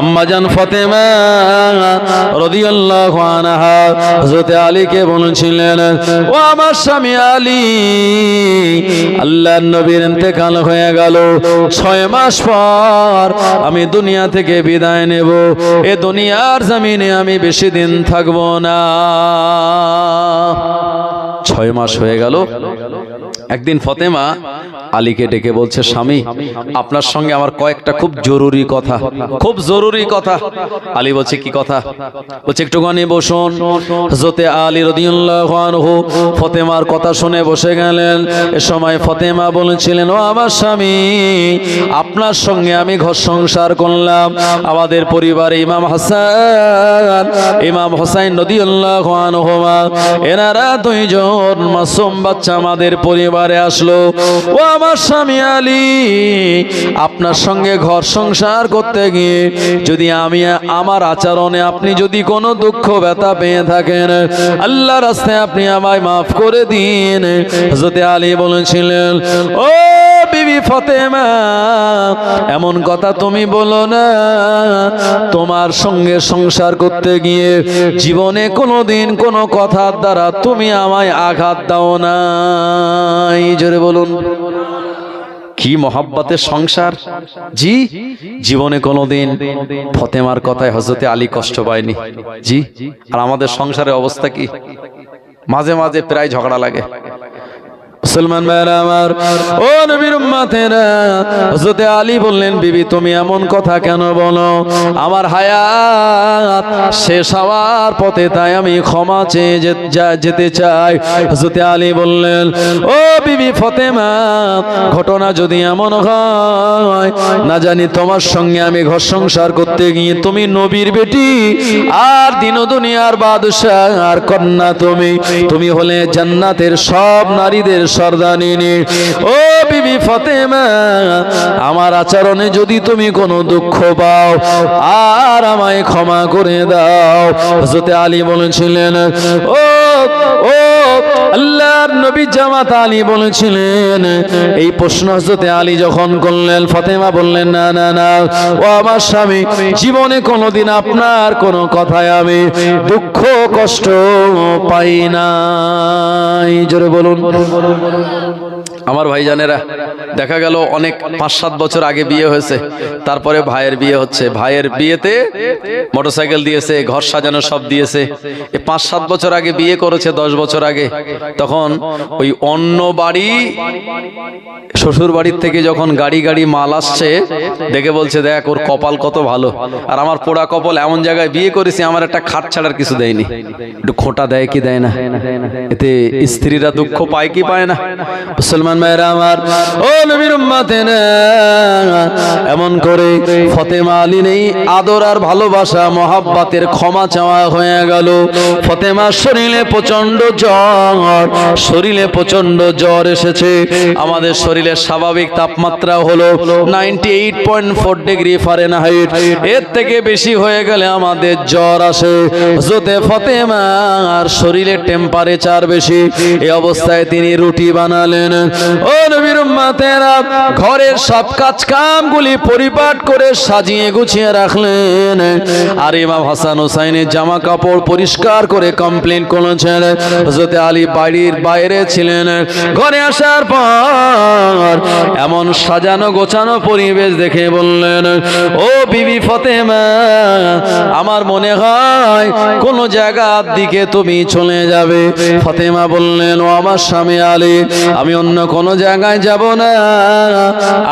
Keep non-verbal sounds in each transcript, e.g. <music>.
আম্মাজান ফাতেমা রাদিয়াল্লাহু আনহা হযরত আলীকে বলেছিলেন, ও আমার স্বামী আলী, আল্লাহর নবীর ইন্তেকাল হয়ে গেল। ছয় মাস পর আমি দুনিয়া থেকে বিদায় নেব। এ দুনিয়ার জমিনে আমি বেশি দিন থাকব না। ছয় মাস হয়ে গেল। একদিন ফতেমা আলীকে ডেকে বলছে, স্বামী, আপনার সঙ্গে আমার কয়েকটা খুব জরুরি কথা, খুব জরুরি কথা। আলী বলছে, কি কথা? বলছে, একটুখানি বসুন। হজরতে আলী রদিউল্লাহ আনহু ফতেমার কথা শুনে বসে গেলেন। এ সময় ফতেমা বলেছিলেন, ও আমার স্বামী, আপনার সঙ্গে আমি ঘর সংসার করলাম। আমাদের পরিবারে ইমাম হাসান, ইমাম হোসাইন রদিউল্লাহ আনহুমা, এনারা দুইজন মাসুম বাচ্চা আমাদের পরিবারে আসলো, ও আমার স্বামী আলী, আপনার সঙ্গে ঘর সংসার করতে গিয়ে যদি আমি, আমার আচরণে আপনি যদি কোনো দুঃখ, ব্যথা পেয়ে থাকেন আল্লাহ রাস্তায় আপনি আমায় মাফ করে দিন। হজরতে আলী বলেছিলেন, ও বিবি ফতেমা, এমন কথা তুমি বলো না। তোমার সঙ্গে সংসার করতে গিয়ে জীবনে কোনোদিন কোনো কথার দ্বারা তুমি আমায় আঘাত দাও না জোরে বলুন। কি মহাব্বতের সংসার? জি, জীবনে কোনোদিন ফতেমার কথায় হজরতে আলী কষ্ট পায়নি। জি, আর আমাদের সংসারের অবস্থা কি? মাঝে মাঝে প্রায় ঝগড়া লাগে। মুসলমান ভাইরা আমার, ও নবীর উম্মাতেরা, হযরতে আলী বললেন, বিবি, তুমি এমন কথা কেন বলো? আমার হায়াত শেষ হওয়ার পথে তাই আমি ক্ষমা চেয়ে যেতে চাই। হযরতে আলী বললেন, ও বিবি ফতেমা, ঘটনা যদি এমন হয়, না জানি তোমার সঙ্গে আমি ঘর সংসার করতে গিয়ে তুমি নবীর বেটি, আর দিন দুনিয়ার বাদশাহ আর কন্যা তুমি। তুমি হলে জান্নাতের সব নারীদের সর্দানিনী। ও বিবি ফতেমা, আমার আচরণে যদি তুমি কোনো দুঃখ পাও, আর আমায় ক্ষমা করে দাও। হজরতে আলী বলেছিলেন, ও ও আল্লাহর নবী জামাত আলী বলেছিলেন, এই প্রশ্ন হজরতে আলী যখন করলেন, ফাতেমা বললেন, না না না, ও আমার স্বামী, জীবনে কোনোদিন আপনার কোনো কথায় আমি দুঃখ, কষ্ট পাই নাই। জোরে বলুন বলুন। আমার ভাইজানেরা, দেখা গেল অনেক পাঁচ সাত বছর আগে বিয়ে হয়েছে। তারপরে ভাইয়ের বিয়ে হচ্ছে। ভাইয়ের বিয়েতে মোটরসাইকেল দিয়েছে, ঘর সাজানো সব দিয়েছে। পাঁচ সাত বছর আগে বিয়ে করেছে, দশ বছর আগে। তখন ওই অন্য বাড়ি, শ্বশুর বাড়ির থেকে যখন গাড়ি গাড়ি মাল আসছে, দেখে বলছে, দেখ, ওর কপাল কত ভালো। আর আমার পোড়া কপাল এমন জায়গায় বিয়ে করেছি, আমার একটা খাট ছাড়ার কিছু দেয়নি। একটু খোটা দেয় কি দেয় না? এতে স্ত্রীরা দুঃখ পায় কি পায় না? মুসলমান ভাইরা আমার। ও নবীর এমন করে ফতেমা আলী নেই, আদর আর ভালোবাসা, মহাব্বাতের ক্ষমা চাওয়া হয়ে গেল। ফতেমার শরীরে প্রচণ্ড জ্বর, শরীরে প্রচণ্ড জ্বর এসেছে। আমাদের শরীরের স্বাভাবিক তাপমাত্রা হলো ninety eight point four degree Fahrenheit এর থেকে বেশি হয়ে গেলে আমাদের জ্বর আসে। জোতে ফতেমার শরীরের টেম্পারেচার বেশি। এই অবস্থায় তিনি রুটি বানালেন। ও নবীর উম্মাতেরা, ঘরের সব কাজ কামগুলি পরিপাট করে সাজিয়ে গুছিয়ে রাখলেন। আর ইমাম হাসান হোসাইনের জামা কাপড় পরিষ্কার করে কমপ্লেন করেছেন। হযরতে আলী বাড়ির বাইরে ছিলেন। ঘরে আসার পর এমন সাজানো গোছানো পরিবেশ দেখে বললেন, ও বিবি ফতেমা, আমার মনে হয় কোন জায়গার দিকে তুমি চলে যাবে। ফতেমা বললেন, ও আমার স্বামী আলী, আমি অন্য কোন জায়গায় যাব না।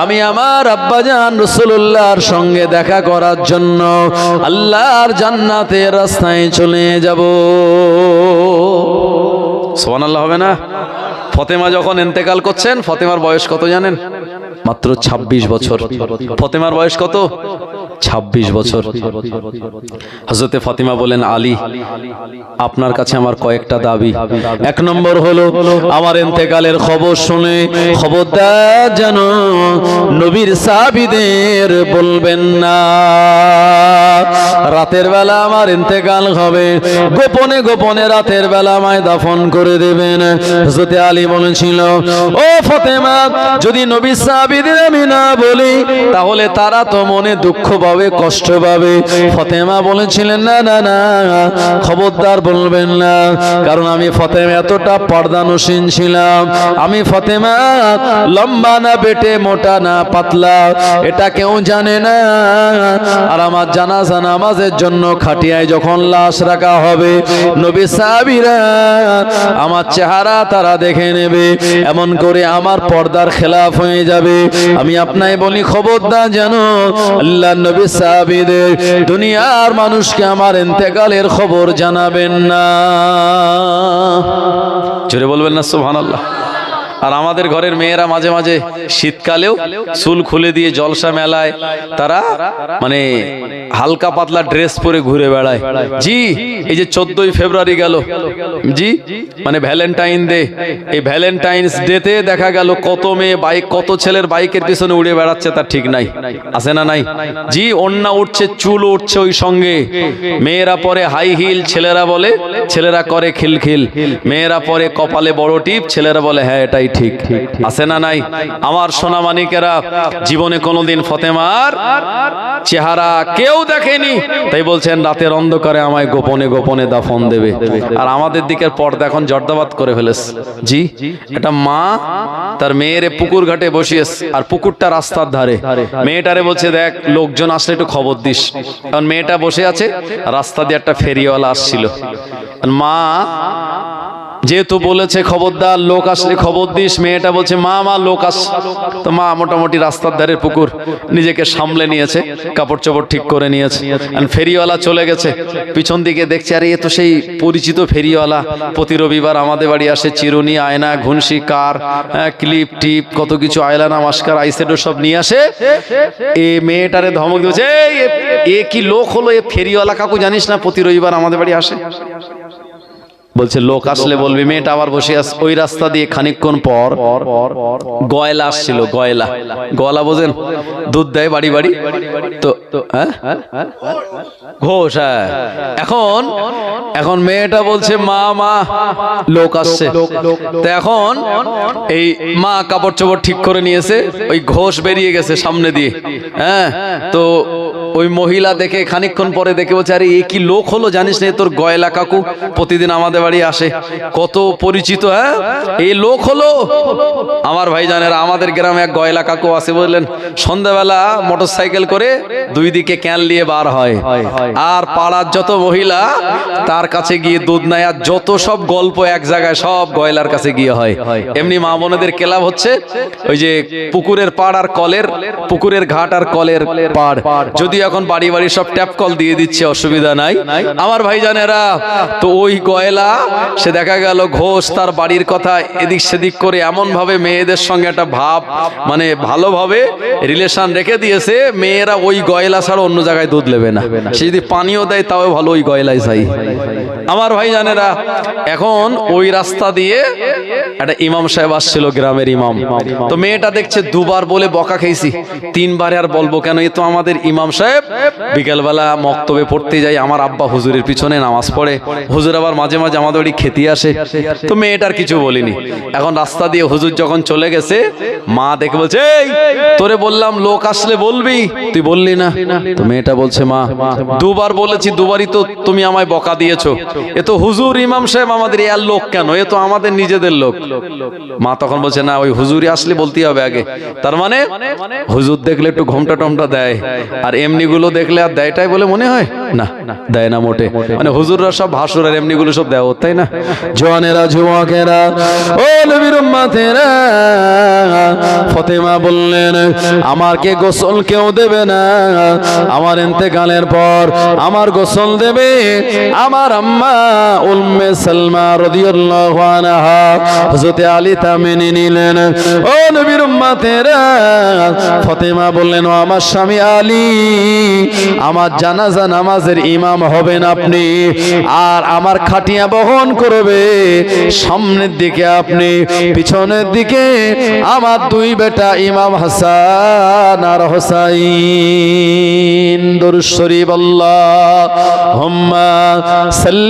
আমি আমার আব্বাজান রসুল্লাহর সঙ্গে দেখা করার জন্য আল্লাহর জান্নাতের রাস্তায় চলে যাব। সোহান আল্লাহ হবে না? ফতেমা যখন এন্তেকাল করছেন, ফতেমার বয়স কত জানেন? মাত্র ২৬ বছর। ফতেমার বয়স কত? ২৬ বছর। হজরতে ফাতিমা বলেন, আলী, আপনার কাছে আমার কয়েকটা দাবি। এক নম্বর হলো, আমার এতেকালের খবর শুনে খবরদার যেন নবীর সাবিদের বলবেন না। রাতের বেলা আমার ইন্তেকাল হবে। গোপনে গোপনে রাতের বেলা আমায় দাফন করে দেবেন। হযরত আলী বলেছিল, ও ফতেমা, যদি নবী সাহাবীদের আমি না বলি, তাহলে তারা তো মনে দুঃখ পাবে, কষ্ট পাবে। ফতেমা বলেছিলেন, না না না, খবরদার বলবেন না, কারণ আমি ফতেমা এতটা পর্দানুসীন ছিলাম। আমি ফতেমা লম্বা না বেটে, মোটা না পাতলা, এটা কেউ জানে না। আর আমার জানাজা নামাজের জন্য খাটিয়ায় যখন লাশ রাখা হবে, নবী সাহাবীরা আমার চেহারা তারা দেখে নেবে। এমন করে আমার পর্দার খেলাফ হয়ে যাবে। আমি আপনাই বলি, খবরদার জানো আল্লাহ নবী সাহাবীদের দুনিয়ার মানুষকে আমার ইন্তেকালের খবর জানাবেন না। জোরে বলবেন না, সুবহানাল্লাহ। আর আমাদের ঘরের মেয়েরা মাঝে মাঝে শীতকালেও চুল খুলে দিয়ে জলসা মেলায়, তারা মানে হালকা পাতলা ড্রেস পরে ঘুরে বেড়ায়। জি, এই যে চোদ্দই ফেব্রুয়ারি গেল। জি মানে ভ্যালেন্টাইন ডে। এই ভ্যালেন্টাইন্স ডেতে দেখা গেল কত মেয়ে বাইক, কত ছেলের বাইকের পিছনে উড়ে বেড়াচ্ছে, তার ঠিক নাই। আছে না নাই? জি, অন্যা উঠছে, চুল উঠছে ওই সঙ্গে। মেয়েরা পরে হাই হিল ছেলেরা বলে, ছেলেরা করে খিলখিল। মেয়েরা পরে কপালে বড় টিপ, ছেলেরা বলে হ্যাঁ এটাই ঠিক আছে না নাই? আমার সোনা মানিকেরা জীবনে কোনোদিন ফতেমার চেহারা কেউ দেখেনি। তাই বলছেন রাতের অন্ধকারে আমায় গোপনে গোপনে দাফন দেবে। আর আমাদের দিকের পর্দা এখন জর্দাবাদ করে ফেলেছে। জি এটা মা তার মেয়েরে পুকুর ঘাটে বসিয়েছে। আর পুকুরটা রাস্তার ধারে। মেয়েটারে বলছে দেখ লোকজন আসলে একটু খবর দিস। কারণ মেয়েটা বসে আছে রাস্তা দিয়ে একটা ফেরিওয়ালা আসছিল। মা যেহেতু বলেছে খবরদার লোক আসলে খবর দিস মেয়েটা বলছে মা মা লোক আস। তো মা মোটামুটি রাস্তার ধারে পুকুর নিজেকে সামলে নিয়েছে কাপড় চোপড় ঠিক করে নিয়েছে। ফেরিওয়ালা চলে গেছে পিছন দিকে দেখছে আরে এ তো সেই পরিচিত ফেরিওয়ালা। প্রতি রবিবার আমাদের বাড়ি আসে চিরুনি আয়না ঘুনসি কার হ্যাঁ, ক্লিপ টিপ কত কিছু আয়লা নমস্কার আইসেডো সব নিয়ে আসে। এ মেয়েটারে ধমক দিয়েছে এ- এ কি লোক হলো এ ফেরিওয়ালা কাকু জানিস না প্রতি রবিবার আমাদের বাড়ি আসে? বলছে, লোক আসলে বলবি, মেয়েটা আবার বসে আস ওই রাস্তা দিয়ে খানিকক্ষণ পর গয়লা আসছিল, গয়লা। গয়লা বোঝেন? দুধ দেয় বাড়ি বাড়ি। তো হ্যাঁ? ঘোষ হ্যাঁ। এখন এখন মেয়েটা বলছে, মা মা, লোক আসছে। তো এখন এই মা কাপড় চোপড় ঠিক করে নিয়েছে, ওই ঘোষ বেরিয়ে গেছে সামনে দিয়ে হ্যাঁ? তো ওই মহিলা দেখে খানিকক্ষণ পরে দেখে বলছে, আরে, এ কি লোক হলো জানিস না, তোর গয়লা কাকু? প্রতিদিন আমাদের বাড়ি আসে। কত পরিচিত হ্যাঁ? এই লোক হলো? আমার ভাই জানেরা আমাদের গ্রামে এক গয়লা কাকু আছে, বললেন। সন্ধ্যাবেলা মোটর সাইকেল করে দুই দিকে ক্যান নিয়ে বার হয়। আর পাড়ার যত মহিলা, তার কাছে গিয়ে দুধ নেয়, আর যত সব গল্প এক জায়গায় সব গয়লার কাছে গিয়ে হয়। এমনি মা বোনেদের ক্লাব হচ্ছে, ওই যে পুকুরের পাড় আর কলের, পুকুরের ঘাট আর কলের পাড়। যদি এখন বাড়ি বাড়ি সব ট্যাপ কল দিয়ে দিচ্ছে, অসুবিধা নাই। আমার ভাই জানেরা তো ওই গয়লা, সে দেখা গেল ঘোষ তার বাড়ির কথা এদিক সেদিক করে এমন ভাবে মেয়েদের সঙ্গে একটা ভাব মানে ভালোভাবে রিলেশন রেখে দিয়েছে, মেয়েরা ওই গয়লা ছাড়া অন্য জায়গায় দুধ নেবে না। সে যদি পানিও দেয়, তাও ভালো ওই গয়লাই চাই। আমার ভাই জানেরা এখন ওই রাস্তা দিয়ে একটা ইমাম সাহেব আসছিল, গ্রামের ইমাম। তো মেয়েটা দেখছে দুবার বলে বকা খেয়েছি। তিনবারে আর বলব কেন, এ তো আমাদের ইমাম সাহেব। বিকেলবেলা মক্তবে পড়তে যাই, আমার আব্বা হুজুরের পিছনে নামাজ পড়ে। হুজুর আবার মাঝে মাঝে আমাদের বাড়ি খেতে আসে। তো মেয়েটার কিছু বলিনি। এখন রাস্তা দিয়ে হুজুর যখন চলে গেছে, মা দেখে বলছে তোরে বললাম লোক আসলে বলবি? তুই বললি না। তো মেয়েটা বলছে, মা, দুবার বলেছি, দুবারই তো তুমি আমায় বকা দিয়েছ। এ তো হুজুর, ইমাম সাহেব আমাদের আর লোক কেন? এ তো আমাদের নিজেদের লোক। মা তখন বলছে, না, ওই আসলে বলতেই হবে আগে। তার মানে হুজুর দেখলে একটু ঘোমটা টমটা দেয়, আর দেখলে আর দেয়টাই বলে মনে হয়? না, দেয় না মোটে। মানে হুজুররা সব সব দেয় তাই না? জোয়ানেরা ও নবীর ফতেমা বললেন গোসল কেউ দেবে না? আমার ইন্তেকালের পর আমার গোসল দেবে, আমার আম্মা উম্মে সালমা রাদিয়াল্লাহু আনহা, হযরত আলী তা মেনে নিলেন। ও নবীর উম্মতেরা, ফতেমা বললেন, ও আমার স্বামী আলী, আমার জানাজা নামাজের ইমাম হবেন আপনি, আর আমার খাটিয়া বহন করবে। সামনের দিকে আপনি, পিছনের দিকে আমার দুই বেটা ইমাম হাসান আর হোসাইন। দরুদ শরীফ আল্লাহ হুম্মা সাল্লি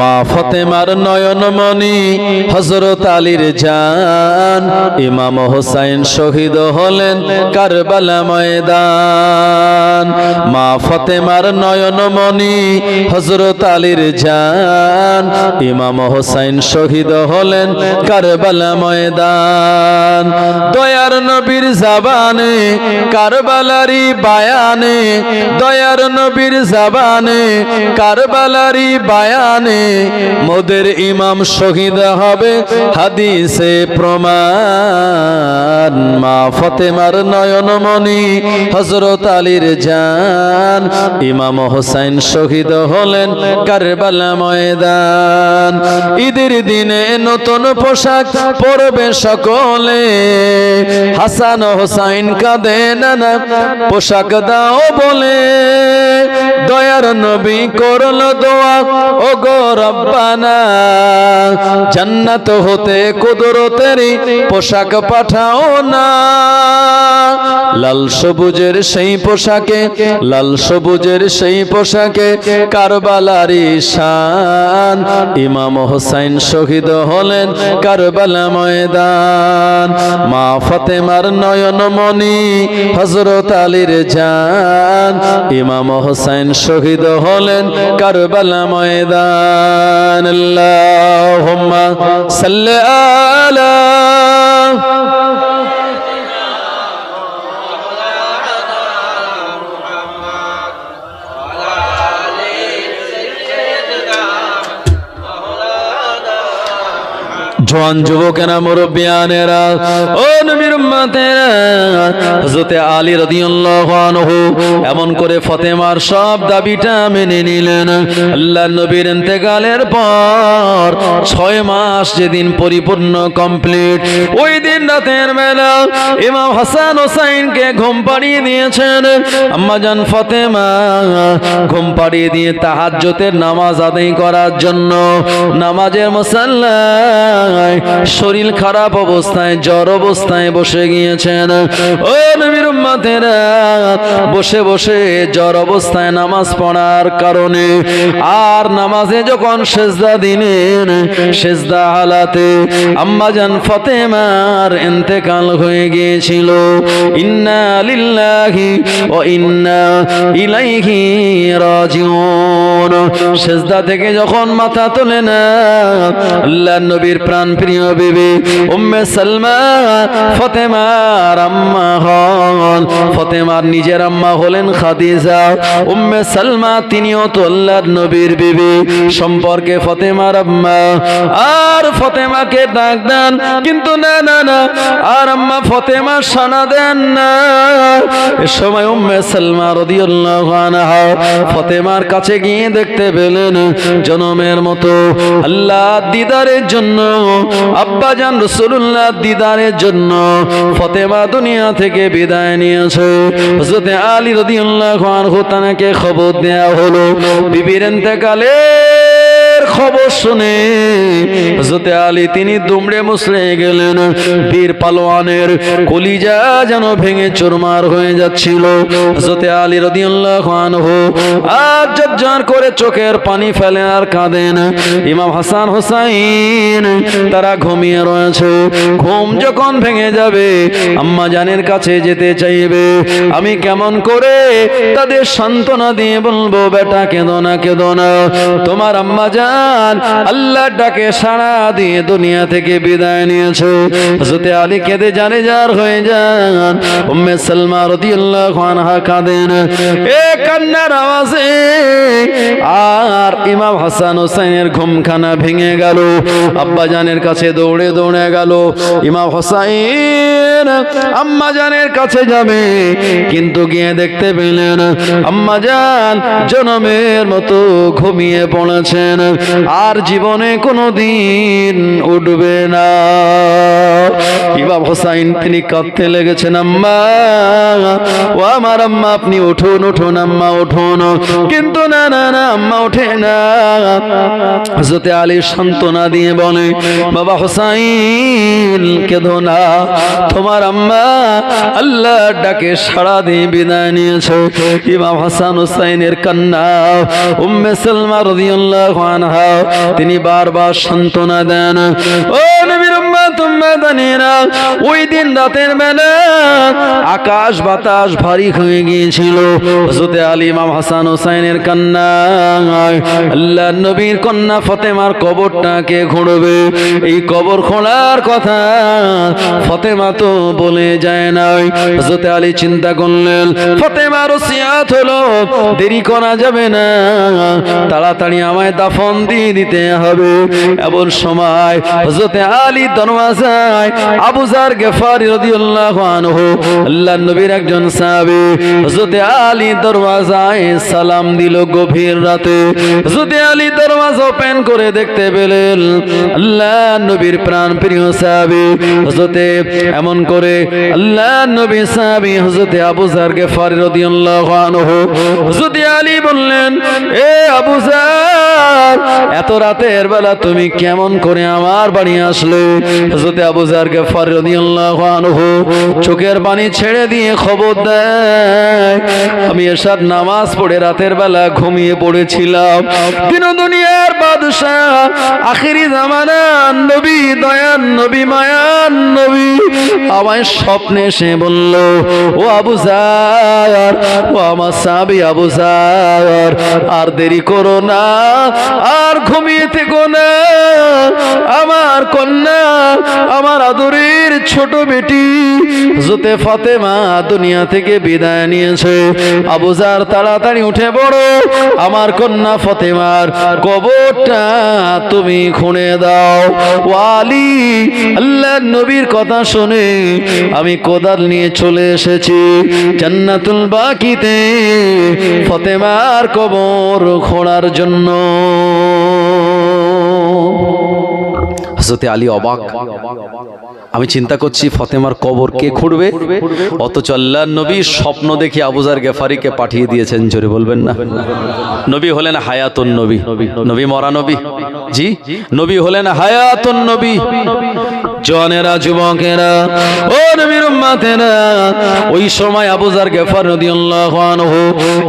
মা ফতেমার নয়নমণি হজরত আলীর জান, ইমাম হোসাইন শহীদ হলেন কারবালা ময়দান। মা ফতেমার নয়নমণি হজরত আলীর জান, ইমাম হোসাইন শহীদ হলেন কারবালা ময়দান। দয়ার নবীর জাবানে কারবালারি বায়ানে, দয়ার নবীর জাবানে কারবালারি বায়ানে মোদের ইমাম শহীদ হবে। হাদিসে প্রমাণ। মা ফতেমার নয়নমণি হজরত আলীর যান ইমাম হোসাইন শহীদ হলেন কারবালা ময়দান। ঈদের দিনে নতুন পোশাক পরবে সকলে। হাসান হোসাইন কাঁদে, নানা পোশাক দাও বলে। দয়ার নবী করল দোয়া ও গো রব্বানা। জান্নাত হতে কুদরতেরই পোশাক পাঠাও না। লাল সবুজের সেই পোশাকে, লাল সবুজের সেই পোশাকে কারবালারি শান ইমাম হোসাইন শহীদ হলেন কারবালা ময়দান। মা ফতেমার নয়নমণি হজরত আলীর জান। ইমাম হোসাইন শহীদ হলেন কারবালা ময়দান। আল্লাহুম্মা সাল্লি আলা জোয়ান যুবকেরা, মুরব্বিয়ানেরা, ও নবীর উম্মতেরা, হযরতে আলী রাদিয়াল্লাহু আনহু এমন করে ফতেমার সব দাবিটা মেনে নিলেন। আল্লাহ নবীর ইন্তেকালের পর ছয় মাস যেদিন পরিপূর্ণ কমপ্লিট, ওই দিন রাতের বেলা ইমাম হাসান হোসাইনকে ঘুম পাড়িয়ে দিয়েছেন। আম্মাজান ফতেমা ঘুম পাড়িয়ে দিয়ে তাহাজ্জতের নামাজ আদায় করার জন্য নামাজের মুসাল্লায় শরীর খারাপ অবস্থায়, জ্বর অবস্থায় বসে গিয়েছেন। ও নবীর বসে বসে জ্বর অবস্থায় নামাজ পড়ার কারণে আর নামাজে যখন সেজদা দিলেন সেজদা হালাতে আম্মাজান ফতেমার ইন্তেকাল হয়ে গিয়েছিল। ইন্না লিল্লাহি ও ইন্না ইলাইহি রাজিউন। সেজদা থেকে যখন মাথা তোলে না আল্লাহ নবীর প্রাণ প্রিয় বিবি, উম্মে সালমা, ফতেমার আম্মা হন। ফতেমার নিজের আম্মা হলেন খাদিজা। উম্মে সালমা, তিনিও তো আল্লাহর নবীর বিবি। সম্পর্কে ফতেমার আম্মা। আর ফতেমাকে ডাক দেন, কিন্তু না না না, আর আম্মা ফতেমা সানা দেন না। এ সময় উম্মে সালমা রাদিয়াল্লাহু আনহা ফতেমার কাছে গিয়ে দেখতে পেলেন, জনমের মতো আল্লাহ দিদারের জন্য আব্বা জান রসুল্লাহ দিদারের জন্য ফতেমা দুনিয়া থেকে বিদায় নিয়েছে। হজরতে আলী রদিউল্লাহ খান হোতানাকে খবর দেয়া হলো। বিবির ইন্তেকালের খবর শুনে হজরতে আলী, তিনি দুমড়ে মুসড়ে গেলেন। বীর পালোয়ানের কলিজা যেন ভেঙে চুরমার হয়ে যাচ্ছিল। হজরতে আলী রাদিয়াল্লাহু আনহু আর জজ্জার করে চোখের পানি ফেলে আর কাঁদেন। ইমাম হাসান হোসাইন তারা ঘুমিয়ে রয়েছে। ঘুম যখন ভেঙে যাবে, আম্মা জানের কাছে যেতে চাইবে। আমি কেমন করে তাদের সান্ত্বনা দিয়ে বলব, বেটা কেঁদো না কেঁদো না। তোমার আম্মা জান জান আল্লাহর ডাকে সাড়া দিয়ে দুনিয়া থেকে বিদায় নিয়েছে। হযরতে আলী কেঁদে জানে যার হয়ে যান। উম্মে সালমা রাদিয়াল্লাহু আনহা কাঁদেন। এ কান্নার আওয়াজে আর ইমাম হাসান হোসেনের ঘুমখানা ভেঙে গেল। আব্বা জানের কাছে দৌড়ে দৌড়ে গেল। ইমাম হোসাইন আম্মা জানের কাছে যাবে, কিন্তু গিয়ে দেখতে পেলেন আম্মা জান জনমের মতো ঘুমিয়ে পড়েছেন। আর জীবনে কোনো দিন উঠবে না। ইমাম হোসাইন, তিনি কাঁদতে লেগেছেন, আম্মা। ও আমার আম্মা, আপনি উঠুন উঠুন, আম্মা, উঠুন। কিন্তু না না না, আম্মা ওঠে না। হজরতে আলী সান্ত্বনা দিয়ে বলে, বাবা হোসাইন, কেঁদো না। তোমার আম্মা আল্লাহ ডাকে সাড়া দিয়ে বিদায় নিয়েছে। ইমাম হাসান হুসাইনের কান্না। উম্মে সালমা রাদিয়াল্লাহু আনহা তিনি বারবার সান্ত্বনা দেন। ও নবীর আকাশ বাতাস ভারী হয়ে গিয়েছিল। ইমাম হাসান হুসাইনের কান্না আল্লাহ নবীর কন্যা ফতেমার কবরটাকে ঘুরবে। এই কবর খোলার কথা ফতেমা তো বলে যায় নাই হযরত আলী চিন্তা করলেন, ফতেমার ওসিয়াত হলো, দেরি করা যাবে না, তাড়াতাড়ি আমায় দাফন দিয়ে দিতে হবে। এমন সময় হযরত আলী গভীর রাতে। হযরত এমন করে বললেন, এ আবু এত রাতের বেলা তুমি কেমন করে আমার বাড়ি আসলে? হযরতে আবু জার রাদিয়াল্লাহু আনহু চোখের পানি ছেড়ে দিয়ে খবর দেয়, আমি এসব নামাজ পড়ে রাতের বেলা ঘুমিয়ে পড়েছিলাম। দিন দুনিয়ার বাদশাহ, আখেরি জামানা, নবী দয়ান, নবী মায়ান, নবী। আমায় স্বপ্নে এসে বলল, ও আবু জার ও আমার সাবি আবু জার আর দেরি করো না, আর ঘুমিয়ে থেকো না। আমার কন্যা আমার আদরের ছোট বেটি জোতে ফাতেমা দুনিয়া থেকে বিদায় নিয়েছে। আবুজার তাড়াতাড়ি উঠে পড়ো, আমার কন্যা ফতেমার কবরটা তুমি খুঁড়ে দাও। ওয়ালি, আল্লাহ নবীর কথা শুনে আমি কোদাল নিয়ে চলে এসেছি। জান্নাতুল বাকিতে ফতেমার কবর খোঁড়ার জন্য। হজরতে আলী অবাক। আমি চিন্তা করছি ফতেমার কবর কে খুঁড়বে? অত আল্লাহ নবী স্বপ্ন দেখে আবুজার গেফারিকে পাঠিয়ে দিয়েছেন, জোরে বলবেন না। নবী হলেন হায়াতুন নবী। নবী মরা নবী। জি? নবী হলেন হায়াতুন নবী। জনেরা, যুবকেরা, ও নবীর উম্মাতেরা, ওই সময় আবুজার গেফার রাদিয়াল্লাহু আনহু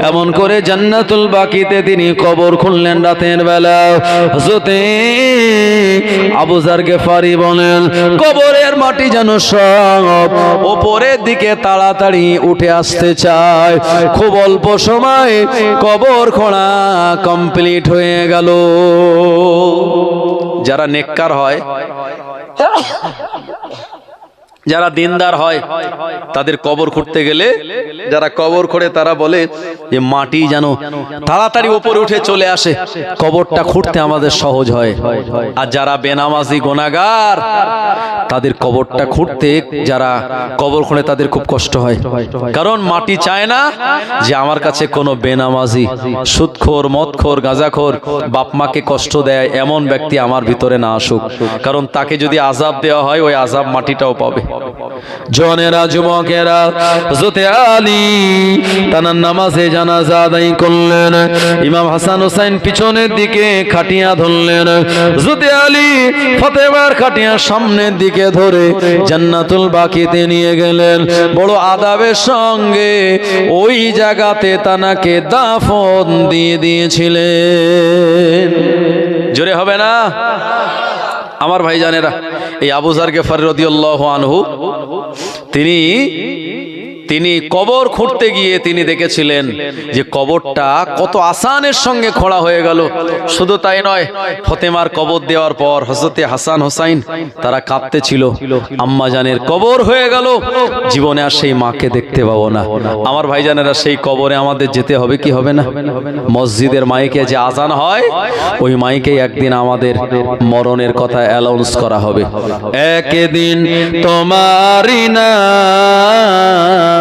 এমন করে জান্নাতুল বাকিতে তিনি কবর খুললেন রাতের বেলা। হযরতে আবুজার গেফারি বলেন, কবরের মাটি যেন সব ওপরের দিকে তাড়াতাড়ি উঠে আসতে চায়। খুব অল্প সময় কবর খোঁড়া কমপ্লিট হয়ে গেল। যারা নেককার হয় all. <laughs> <laughs> <laughs> যারা দিনদার হয়, তাদের কবর খুঁড়তে গেলে যারা কবর খোঁড়ে তারা বলে যে মাটি যেন তাড়াতাড়ি ওপরে উঠে চলে আসে, কবরটা খুঁড়তে আমাদের সহজ হয়। আর যারা বেনামাজি গোনাগার, তাদের কবরটা খুঁড়তে যারা কবর খোঁড়ে তাদের খুব কষ্ট হয়। কারণ মাটি চায় না যে আমার কাছে কোনো বেনামাজি, সুদখোর, মদখোর, গাঁজাখোর বাপ মাকে কষ্ট দেয়, এমন ব্যক্তি আমার ভিতরে না আসুক। কারণ তাকে যদি আজাব দেওয়া হয়, ওই আজাব মাটিটাও পাবে। জনেরা যুবকেরা হযরতে আলী তানার নামাজে জানাজা আদায় করলেন। ইমাম হাসান হোসেন পিছনের দিকে খাটিয়া ধরলেন। হযরতে আলী ফতেমার খাটিয়া সামনের দিকে ধরে জান্নাতুল বাকিতে নিয়ে গেলেন। বড় আদাবের সঙ্গে ওই জায়গাতে তানাকে দাফন দিয়ে দিয়েছিলেন। জোরে হবে না? আমার ভাই জানেরা এই আবুজারকে জার গেফার রদিয়াল্লাহু আনহু তিনি তিনি কবর খুঁড়তে গিয়ে তিনি দেখেছিলেন যে কবরটা কত আসানের সঙ্গে খোঁড়া হয়ে গেল। শুধু তাই নয়, ফতেমার কবর দেওয়ার পর হজরতে হাসান হোসাইন তারা কাঁদতে ছিল আম্মাজানের কবর হয়ে গেল, জীবনে আর সেই মাকে দেখতে পাবো না। আমার ভাইজানেরা সেই কবরে আমাদের যেতে হবে কি হবে না? মসজিদের মাইকে যে আজান হয়, ওই মাইকে একদিন আমাদের মরণের কথা অ্যালাউন্স করা হবে। একদিন তোমারই নাম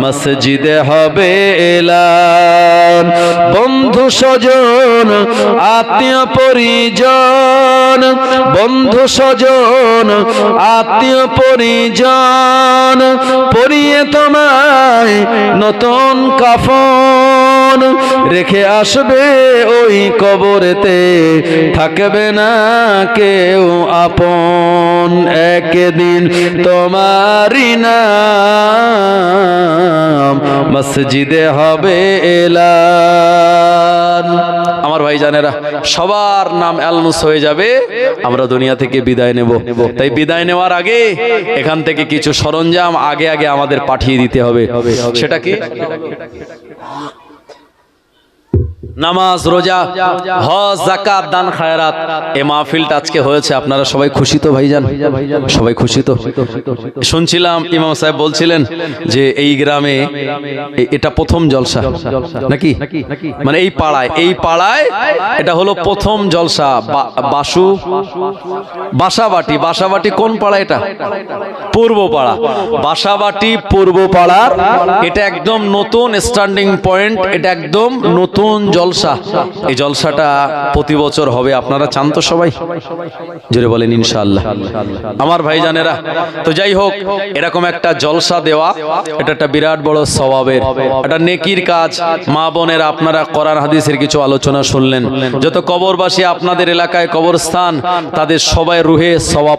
মসজিদে হবে এলান। বন্ধু স্বজন, আত্মীয় পরিজন। বন্ধু স্বজন, আত্মীয় পরিজন। পরিয়ে তোমায় নতুন কাফন। রেখে আসবে ওই কবরেতে, থাকবে না কেউ আপন। একদিন তোমারই নাম মসজিদে হবে এলান। আমার ভাই জানেরা সবার নাম অ্যালনুস হয়ে যাবে, আমরা দুনিয়া থেকে বিদায় নেব। তাই বিদায় নেওয়ার আগে এখান থেকে কিছু সরঞ্জাম আগে আগে আমাদের পাঠিয়ে দিতে হবে। সেটা কি? নামাজ রোজা হজ জাকাত দান খায়রাত। এই মাহফিলটা আজকে হয়েছে আপনারা সবাই খুশি তো ভাইজান? সবাই খুশি তো? শুনছিলাম ইমাম সাহেব বলছিলেন যে এই গ্রামে এটা প্রথম জলসা। নাকি? মানে এই পাড়ায় এই পাড়ায়। এটা হলো প্রথম জলসা। বাসু বাসাবাটি। বাসাবাটি কোন পাড়া এটা? পূর্ব পাড়া। বাসাবাটি পূর্ব পাড়ার এটা একদম নতুন স্ট্যান্ডিং পয়েন্ট এটা একদম নতুন জলসা। এই জলসাটা প্রতি বছর হবে। আপনারা চান তো সবাই? জোরে বলেন ইনশাআল্লাহ। আমার ভাইজানেরা, তো যাই হোক, এরকম একটা জলসা দেওয়া, এটা একটা বিরাট বড় স্বভাবের, এটা নেকির কাজ। মা বোনের আপনারা করার হাদিসের কিছু আলোচনা শুনলেন। যত কবরবাসী আপনাদের এলাকায় কবরস্থান, তাদের সবাই রুহে সবাব